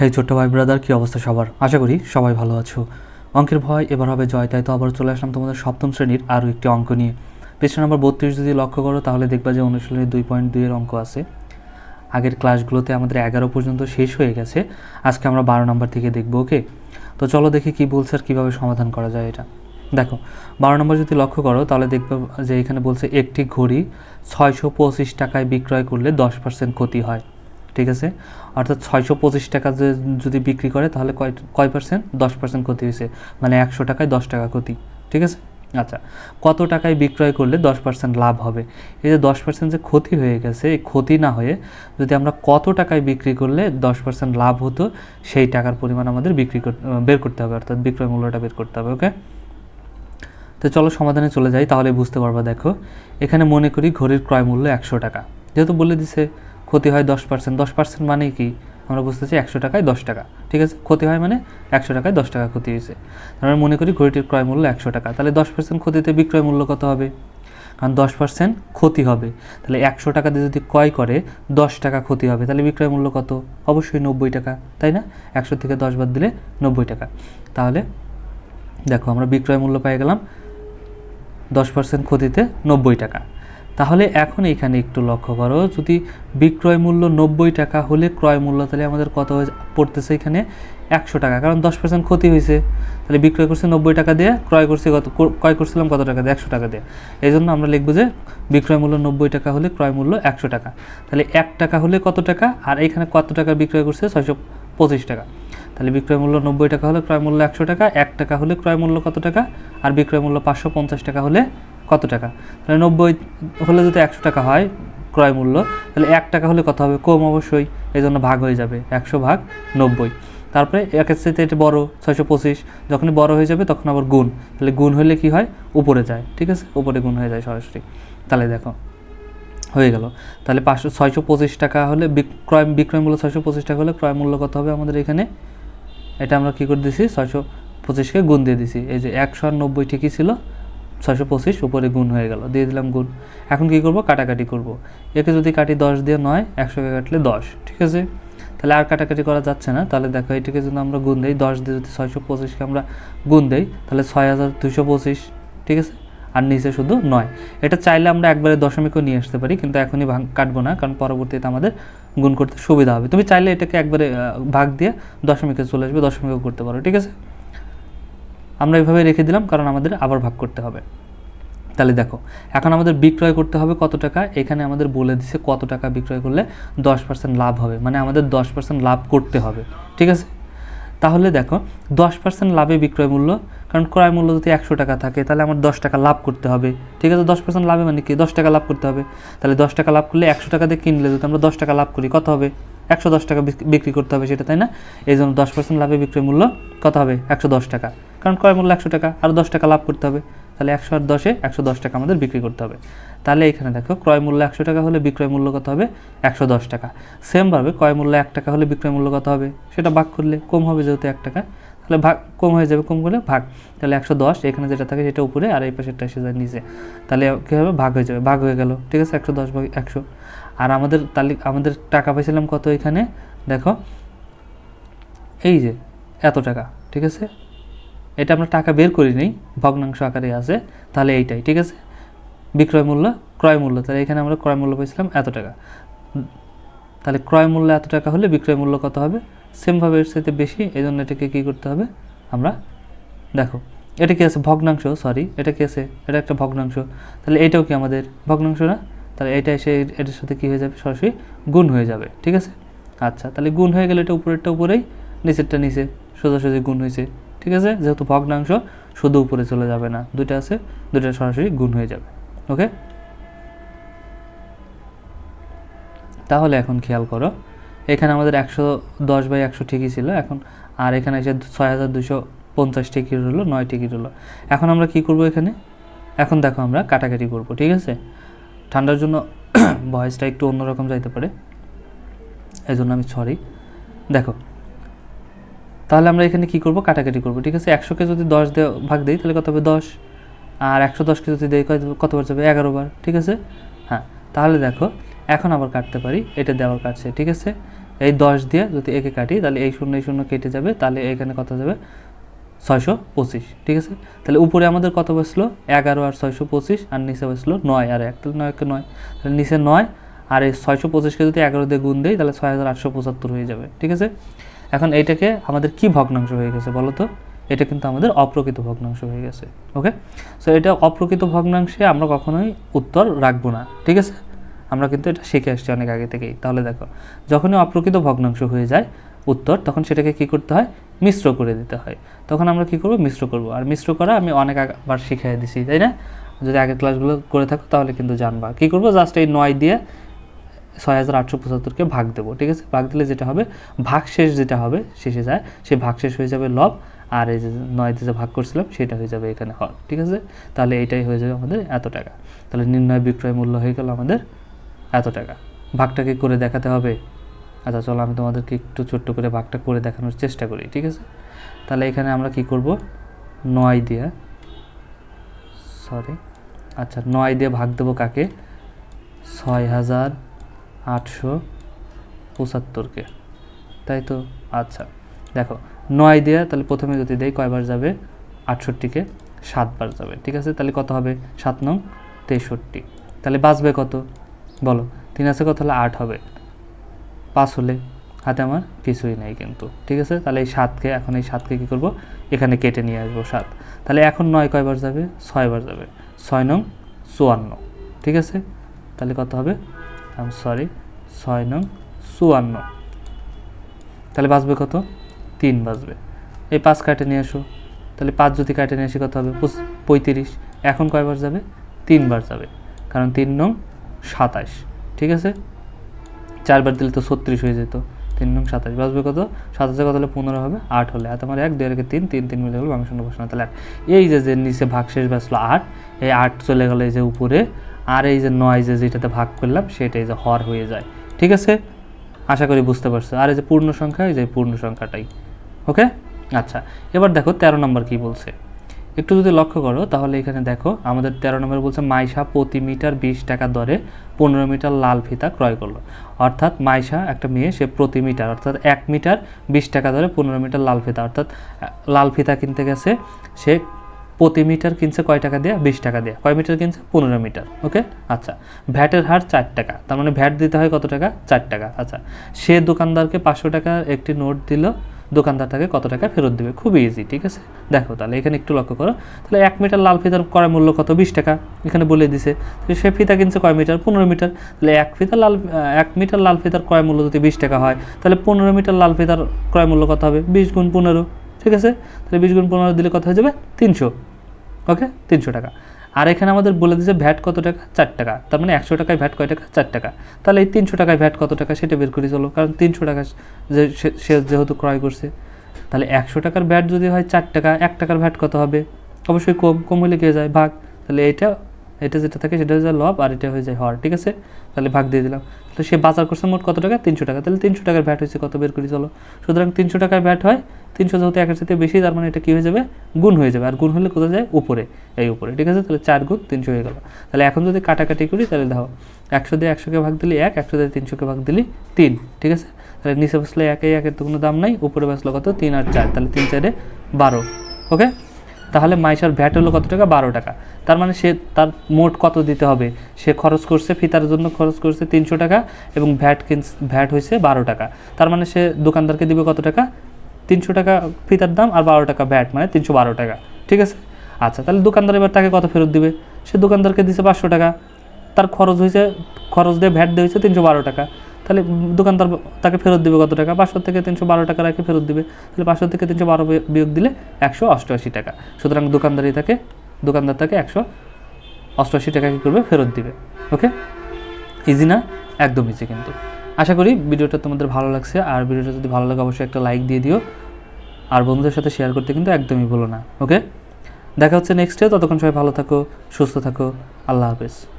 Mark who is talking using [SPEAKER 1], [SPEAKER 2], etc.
[SPEAKER 1] হেই ছোট্ট ভাই ব্রাদার কী অবস্থা সবার? আশা করি সবাই ভালো আছো। অঙ্কের ভয় এবার হবে জয়, তাই তো আবার চলে আসলাম তোমাদের সপ্তম শ্রেণির আরও একটি অঙ্ক নিয়ে। পৃষ্ঠা নম্বর বত্রিশ যদি লক্ষ্য করো, তাহলে দেখবা যে অনুশীলনের দুই পয়েন্ট দুইয়ের অঙ্ক আছে। আগের ক্লাসগুলোতে আমাদের এগারো পর্যন্ত শেষ হয়ে গেছে। আজকে আমরা বারো নম্বর থেকে দেখব ওকে তো চলো দেখি কি বলছে আর কীভাবে সমাধান করা যায় এটা। দেখো, বারো নম্বর যদি লক্ষ্য করো, তাহলে দেখবে যে এখানে বলছে একটি ঘড়ি ছয়শো পঁচিশ টাকায় বিক্রয় করলে দশ পার্সেন্ট ক্ষতি হয়। ঠিক আছে? অর্থাৎ ছয়শো পঁচিশ টাকা যদি বিক্রি করে, তাহলে কয় কয় পার্সেন্ট দশ পার্সেন্ট ক্ষতি হয়েছে। মানে একশো টাকায় দশ টাকা ক্ষতি। ঠিক আছে? আচ্ছা কত টাকায় বিক্রয় করলে দশ পার্সেন্ট লাভ হবে? এই যে দশ পার্সেন্ট যে ক্ষতি হয়ে গেছে, এই ক্ষতি না হয়ে যদি আমরা কত টাকায় বিক্রি করলে দশ পার্সেন্ট লাভ হতো, সেই টাকার পরিমাণ আমাদের বিক্রি বের করতে হবে। অর্থাৎ বিক্রয় মূল্যটা বের করতে হবে, ওকে? তো চলো সমাধানে চলে যাই, তাহলে বুঝতে পারবা দেখো। এখানে মনে করি ঘড়ির ক্রয় মূল্য একশো টাকা। যেহেতু বলে দিছে ক্ষতি হয় দশ পার্সেন্ট দশ পার্সেন্ট মানে কি? আমরা বুঝতেছি একশো টাকায় দশ টাকা। ঠিক আছে? ক্ষতি হয় মানে একশো টাকায় দশ টাকা ক্ষতি হয়েছে। আমরা মনে করি ঘড়িটির ক্রয় মূল্য একশো টাকা। তাহলে দশ পার্সেন্ট ক্ষতিতে বিক্রয় মূল্য কত হবে? কারণ দশ পার্সেন্ট ক্ষতি হবে। তাহলে একশো টাকা দিয়ে যদি ক্রয় করে, দশ টাকা ক্ষতি হবে। তাহলে বিক্রয় মূল্য কত? অবশ্যই নব্বই টাকা। তাই না? একশো থেকে দশ বাদ দিলে নব্বই টাকা। তাহলে দেখো আমরা বিক্রয় মূল্য পেয়ে গেলাম দশ পার্সেন্ট ক্ষতিতে নব্বই টাকা। তাহলে এখন এখানে একটু লক্ষ্য করো, যদি বিক্রয় মূল্য নব্বই টাকা হলে ক্রয় মূল্য তাহলে আমাদের কত হয়ে পড়তেছে এখানে একশো টাকা, কারণ দশ পার্সেন্ট ক্ষতি হয়েছে। তাহলে বিক্রয় করছে নব্বই টাকা দিয়ে, ক্রয় করছি কত ক্রয় করছিলাম কত টাকা দিয়ে? একশো টাকা দিয়ে। এই জন্য আমরা লিখব যে বিক্রয় মূল্য নব্বই টাকা হলে ক্রয় মূল্য একশো টাকা। তাহলে এক টাকা হলে কত টাকা? আর এখানে কত টাকা বিক্রয় করছে? ছয়শো পঁচিশ টাকা। তাহলে বিক্রয় মূল্য নব্বই টাকা হলে ক্রয় মূল্য একশো টাকা, এক টাকা হলে ক্রয় মূল্য কত টাকা? আর বিক্রয় মূল্য পাঁচশো পঞ্চাশ টাকা হলে কত টাকা? তাহলে নব্বই হলে যদি একশো টাকা হয় ক্রয় মূল্য, তাহলে এক টাকা হলে কত হবে? কম অবশ্যই এই জন্য ভাগ হয়ে যাবে। একশো ভাগ নব্বই। তারপরে একের সাথে এটা বড়, ছয়শো পঁচিশ। যখনই বড় হয়ে যাবে, তখন আবার গুণ। তাহলে গুণ হলে কি হয়? উপরে যায়। ঠিক আছে? উপরে গুণ হয়ে যায় সরাসরি। তাহলে দেখো, হয়ে গেল। তাহলে পাঁচশো, ছয়শো পঁচিশ টাকা হলে বিক- ক্রয়, বিক্রয় মূল্য ছয়শো পঁচিশ টাকা হলে ক্রয় মূল্য কত হবে আমাদের এখানে? এটা আমরা কী করে দিছি? ছয়শো পঁচিশকে গুণ দিয়ে দিছি। এই যে একশো আর নব্বই ঠিকই ছিল। ছয়শো পঁচিশ, উপরে গুণ হয়ে গেল। দিয়ে দিলাম গুণ। এখন কী করব? কাটাকাটি করব। একে যদি কাটি দশ দিয়ে নয় একশোকে কাটলে দশ, ঠিক আছে? তাহলে আর কাটাকাটি করা যাচ্ছে না। তাহলে দেখো, এটাকে যদি আমরা গুণ দিই, দশ দিয়ে যদি ছয়শো পঁচিশকে আমরা গুণ দিই, তাহলে ছয় হাজার দুশো পঁচিশ, ঠিক আছে? আর নিচে শুধু নয়। এটা চাইলে আমরা একবারে দশমিকও নিয়ে আসতে পারি, কিন্তু এখনই ভাগ কাটবো না, কারণ পরবর্তীতে আমাদের গুণ করতে সুবিধা হবে। তুমি চাইলে এটাকে একবারে ভাগ দিয়ে দশমিকে চলে আসবে, দশমিকও করতে পারো, ঠিক আছে? আমরা এভাবে রেখে দিলাম, কারণ আমাদের আবার ভাগ করতে হবে। তাহলে দেখো, এখন আমাদের বিক্রয় করতে হবে কত টাকা? এখানে আমাদের বলে দিছে কত টাকা বিক্রয় করলে দশ পার্সেন্ট লাভ হবে মানে আমাদের দশ পার্সেন্ট লাভ করতে হবে, ঠিক আছে? তাহলে দেখো, দশ পার্সেন্ট লাভে বিক্রয় মূল্য, কারণ ক্রয় মূল্য যদি একশো টাকা থাকে, তাহলে আমার দশ টাকা লাভ করতে হবে, ঠিক আছে? দশ পার্সেন্ট লাভে মানে কি? দশ টাকা লাভ করতে হবে। তাহলে দশ টাকা লাভ করলে একশো টাকা দিয়ে কিনলে যদি আমরা দশ টাকা লাভ করি, কত হবে? একশো দশ টাকা বিক- বিক্রি করতে হবে সেটা, তাই না? এই জন্য দশ পার্সেন্ট লাভে বিক্রয় মূল্য কত হবে? একশো দশ টাকা। কারণ ক্রয় মূল্য একশো টাকা, আর দশ টাকা লাভ করতে হবে। তাহলে একশো আর দশে একশো দশ টাকা আমাদের বিক্রি করতে হবে। তাহলে এখানে দেখো, ক্রয় মূল্য একশো টাকা হলে বিক্রয় মূল্য কত হবে? একশো দশ টাকা। সেমভাবে ক্রয় মূল্য এক টাকা হলে বিক্রয় মূল্য কত হবে? সেটা ভাগ করলে কম হবে যেহেতু এক টাকা। তাহলে ভাগ, কম হয়ে যাবে, কম করলে ভাগ। তাহলে একশো দশ, এখানে যেটা থাকে সেটা উপরে, আর এই পাশেরটা এসে যায় নিচে। তাহলে কী হবে? ভাগ হয়ে যাবে, ভাগ হয়ে গেল। ঠিক আছে? একশো দশ ভাগ একশো। আর আমাদের তাহলে, আমাদের টাকা পাইছিলাম কত এখানে? দেখো, এই যে, এত টাকা। ঠিক আছে? এটা আমরা টাকা বের করি নেই, ভগ্নাংশ আকারে আছে, তাহলে এইটাই, ঠিক আছে? বিক্রয় মূল্য, ক্রয় মূল্য, তাহলে এখানে আমরা ক্রয় মূল্য পেয়েছিলাম এত টাকা। তাহলে ক্রয় মূল্য এত টাকা হলে বিক্রয় মূল্য কত হবে? সেমভাবে এর সাথে বেশি এই জন্য এটাকে কী করতে হবে? আমরা দেখো, এটা কি আছে? ভগ্নাংশ সরি এটা কি আছে? এটা একটা ভগ্নাংশ। তাহলে এটাও কি আমাদের ভগ্নাংশ না? তাহলে এটা এসে এটার সাথে কী হয়ে যাবে? সরাসরি গুণ হয়ে যাবে, ঠিক আছে? আচ্ছা তাহলে গুণ হয়ে গেলে এটা উপরেরটা উপরেই, নিচেরটা নিচে, সোজাসুজি গুণ হয়েছে। ঠিক আছে? যেহেতু ভগ্নাংশ, শুধু উপরে চলে যাবে না। দুইটা আছে, দুইটা সরাসরি গুণ হয়ে যাবে। ওকে? তাহলে এখন খেয়াল করো, এখানে আমাদের একশো দশ বাই একশো ঠিকই ছিল, এখন আর এখানে এসে ছয় হাজার দুশো পঞ্চাশ টিকিট হলো নয় টিকিট হলো এখন আমরা কি করব এখানে? এখন দেখো আমরা কাটাকাটি করব, ঠিক আছে? ঠান্ডার জন্য ভয়েসটা একটু অন্যরকম যাইতে পারে। এই জন্য আমি সরি দেখো তাহলে আমরা এখানে কি করব? কাটাকাটি করব, ঠিক আছে? একশোকে যদি দশ দিয়ে ভাগ দিই, তাহলে কত হবে? দশ। আর একশো দশকে যদি কত- কতবার যাবে? এগারো বার, ঠিক আছে? হ্যাঁ তাহলে দেখো, এখন আবার কাটতে পারি, এটা দেওয়ার কাটছে, ঠিক আছে? এই দশ দিয়ে যদি একে কাটি, তাহলে এই শূন্য এই শূন্য কেটে যাবে, তাহলে এখানে কত যাবে? ছয়শো পঁচিশ, ঠিক আছে? তাহলে উপরে আমাদের কত বসল? এগারো আর ছয়শো পঁচিশ, আর নিচে বসল নয় আর এক, তাহলে নয়কে নয়। তাহলে নিচে নয়, আর এই ছয়শো পঁচিশকে যদি এগারো দিয়ে গুণ দেই, তাহলে ছয় হাজার আটশো পঁচাত্তর হয়ে যাবে, ঠিক আছে? এখন এইটাকে আমাদের কি ভগ্নাংশ হয়ে গেছে বলো তো? এটা কিন্তু আমাদের অপ্রকৃত ভগ্নাংশ হয়ে গেছে ওকে সো এটা অপ্রকৃত ভগ্নাংশে আমরা কখনোই উত্তর রাখব না, ঠিক আছে? আমরা কিন্তু এটা শিখে আসছি অনেক আগে থেকেই। তাহলে দেখো, যখনই অপ্রকৃত ভগ্নাংশ হয়ে যায় উত্তর, তখন সেটাকে কি করতে হয়? মিশ্র করে দিতে হয়। তখন আমরা কি করব? মিশ্র করব। আর মিশ্র করা আমি অনেক বার শিখিয়ে দিছি, তাই না? যদি আগের ক্লাসগুলো করে থাকো, তাহলে কিন্তু জানবা। কি করব? জাস্ট এই নয় দিয়ে ছয় হাজার আটশো পঁচাত্তরকে ভাগ দেবো, ঠিক আছে? ভাগ দিলে যেটা হবে ভাগ শেষ যেটা হবে, শেষে যায় সেই ভাগ শেষ হয়ে যাবে লব, আর এই যে নয় দিয়ে যে ভাগ করছিলাম, সেটা হয়ে যাবে এখানে হর ঠিক আছে? তাহলে এইটাই হয়ে যাবে আমাদের এত টাকা। তাহলে নির্ণয় বিক্রয় মূল্য হয়ে গেল আমাদের এত টাকা। ভাগটাকে করে দেখাতে হবে। আচ্ছা চলো আমি তোমাদেরকে একটু ছোট্ট করে ভাগটা করে দেখানোর চেষ্টা করি, ঠিক আছে? তাহলে এখানে আমরা কি করব? নয় দিয়ে সরি আচ্ছা নয় দিয়ে ভাগ দেবো কাকে? ছয় হাজার আটশো পঁচাত্তরকে। তাই তো? আচ্ছা দেখো, নয় দিয়ে, তাহলে প্রথমে যদি দেয় কয়বার যাবে? আটষট্টিকে সাতবার যাবে, ঠিক আছে? তাহলে কত হবে? সাত নং তেষট্টি। তাহলে বাঁচবে কত? বলো, তিন আছে কত? হলে আট হবে। পাঁচ হলে হাতে আমার কিছুই নেই কিন্তু, ঠিক আছে? তাহলে এই সাতকে, এখন এই সাতকে কী করব? এখানে কেটে নিয়ে আসব সাত। তাহলে এখন নয় কয়বার যাবে? ছয়বার যাবে। ছয় নং চুয়ান্ন, ঠিক আছে? তাহলে কত হবে? আম সরি ছয় নং চুয়ান্ন। তাহলে বাঁচবে কত? তিন বাজবে এই পাঁচ কাটে নিয়ে আসো। তাহলে পাঁচ যদি কাটে নিয়ে আসি কত হবে? পঁয়ত্রিশ। এখন কয়বার যাবে? তিনবার যাবে। কারণ তিন নং সাতাশ। ঠিক আছে? চারবার দিলে তো ছত্রিশ হয়ে যেত। তিন নং সাতাশ। বাজবে কত? সাতাশে কত হলে পনেরো হবে? আট হলে। আর তোমার এক, দুই রেখে তিন তিন তিন মিলে হলো মাংস বসানো। তাহলে এই যে যে নিচে ভাগ শেষ বাঁচলো আট, এই আট চলে গেলো এই যে উপরে আর এই যে নয় যে যেটাতে ভাগ করলাম, সেটাই যে হর হয়ে যায়। ঠিক আছে? আশা করি বুঝতে পারছ। আর এই যে পূর্ণ সংখ্যা, এই যে পূর্ণ সংখ্যাটাই। ওকে? আচ্ছা এবার দেখো তেরো নম্বর কি বলছে। একটু যদি লক্ষ্য করো, তাহলে এখানে দেখো, আমাদের তেরো নম্বর বলছে, মাইশা প্রতি মিটার বিশ টাকা দরে পনেরো মিটার লাল ফিতা ক্রয় করল। অর্থাৎ মাইশা, একটা মেয়ে, সে প্রতি মিটার, অর্থাৎ এক মিটার বিশ টাকা দরে পনেরো মিটার লাল ফিতা, অর্থাৎ লাল ফিতা কিনতে গেছে, সে প্রতি মিটার কিনছে কয় টাকা দিয়ে? বিশ টাকা দিয়ে। কয় মিটার কিনছে? পনেরো মিটার। ওকে? আচ্ছা। ভ্যাটের হার চার টাকা। তার মানে ভ্যাট দিতে হয় কত টাকা? চার টাকা। আচ্ছা। সে দোকানদারকে পাঁচশো টাকার একটি নোট দিল। দোকানদার তাকে কত টাকা ফেরত দেবে? খুবই ইজি ঠিক আছে? দেখো তাহলে এখানে একটু লক্ষ্য করো। তাহলে এক মিটার লাল ফিতার করার মূল্য কত? বিশ টাকা। এখানে বলে দিছে। সে ফিতা কিনছে কয় মিটার? পনেরো মিটার। তাহলে এক ফিতা লাল এক মিটার লাল ফিতার ক্রয় মূল্য যদি বিশ টাকা হয়, তাহলে পনেরো মিটার লাল ফিতার ক্রয় মূল্য কত হবে? বিশ গুণ পনেরো। ঠিক আছে? তাহলে বিশ গুণ পনেরো দিলে কত হয়ে যাবে? তিনশো। ওকে? তিনশো টাকা। আর এখানে আমাদের বলে দিয়েছে ভ্যাট কত টাকা? চার টাকা। তার মানে একশো টাকায় ভ্যাট কয় টাকা? চার টাকা। তাহলে এই তিনশো টাকায় ভ্যাট কত টাকা সেটা বের করে চলো। কারণ তিনশো টাকা যে সে- যেহেতু ক্রয় করছে, তাহলে একশো টাকার ভ্যাট যদি হয় চার টাকা, এক টাকার ভ্যাট কত হবে? অবশ্যই কম। কম হলে কে যায়? ভাগ। তাহলে এটা এটা যেটা থাকে সেটা হয়ে যায় লব আর এটা হয়ে যায় হর, ঠিক আছে? তাহলে ভাগ দিয়ে দিলাম। তাহলে সে বাজার করছে মোট কত টাকা? তিনশো টাকা। তাহলে তিনশো টাকার ভ্যাট হয়েছে, কত বের করি চলো। সুতরাং তিনশো টাকার ভ্যাট হয়, তিনশো যেহেতু একের সাথে বেশি, তার মানে এটা কী হয়ে যাবে? গুণ হয়ে যাবে। আর গুণ হলে কোথায় যায়? উপরে, এই উপরে, ঠিক আছে? তাহলে চার গুণ তিনশো হয়ে গেল। তাহলে এখন যদি কাটাকাটি করি, তাহলে দেখো, একশো দিয়ে একশোকে ভাগ দিলি এক, একশো দিয়ে তিনশোকে ভাগ দিলি তিন, ঠিক আছে? তাহলে নিচে বসলে একে, একের তো কোনো দাম নাই, উপরে বসল কত? তিন আর চার, তাহলে তিন চারে বারো ওকে তাহলে মাইশার ভ্যাট হলো কত টাকা? বারো টাকা। তার মানে সে, তার মোট কত দিতে হবে? সে খরচ করছে ফিতার জন্য খরচ করছে তিনশো টাকা এবং ভ্যাট ভ্যাট হয়েছে বারো টাকা। তার মানে সে দোকানদারকে দিবে কত টাকা? তিনশো টাকা ফিতার দাম আর বারো টাকা ভ্যাট মানে তিনশো বারো টাকা। ঠিক আছে? আচ্ছা তাহলে দোকানদার এবার তাকে কত ফেরত দিবে? সে দোকানদারকে দিছে পাঁচশো টাকা। তার খরচ হয়েছে, খরচ দিয়ে ভ্যাট দিয়ে হয়েছে তিনশো বারো টাকা। তাহলে দোকানদার তাকে ফেরত দিবে কত টাকা? পাঁচশো থেকে তিনশো বারো টাকা রাখে ফেরত দিবে। তাহলে পাঁচশো থেকে তিনশো বারো বিয়োগ দিলে একশো অষ্টআশি টাকা। সুতরাং দোকানদারই তাকে, দোকানদার তাকে একশো অষ্টআশি টাকা কী করবে? ফেরত দিবে। ওকে? ইজি না? একদম ইজি কিন্তু। আশা করি ভিডিওটা তোমাদের ভালো লাগছে। আর ভিডিওটা যদি ভালো লাগে, অবশ্যই একটা লাইক দিয়ে দিও। আর বন্ধুদের সাথে শেয়ার করতে কিন্তু একদমই ভুলো না। ওকে? দেখা হচ্ছে নেক্সটে। ততক্ষণ সবাই ভালো থাকো, সুস্থ থাকো। আল্লাহ হাফেজ।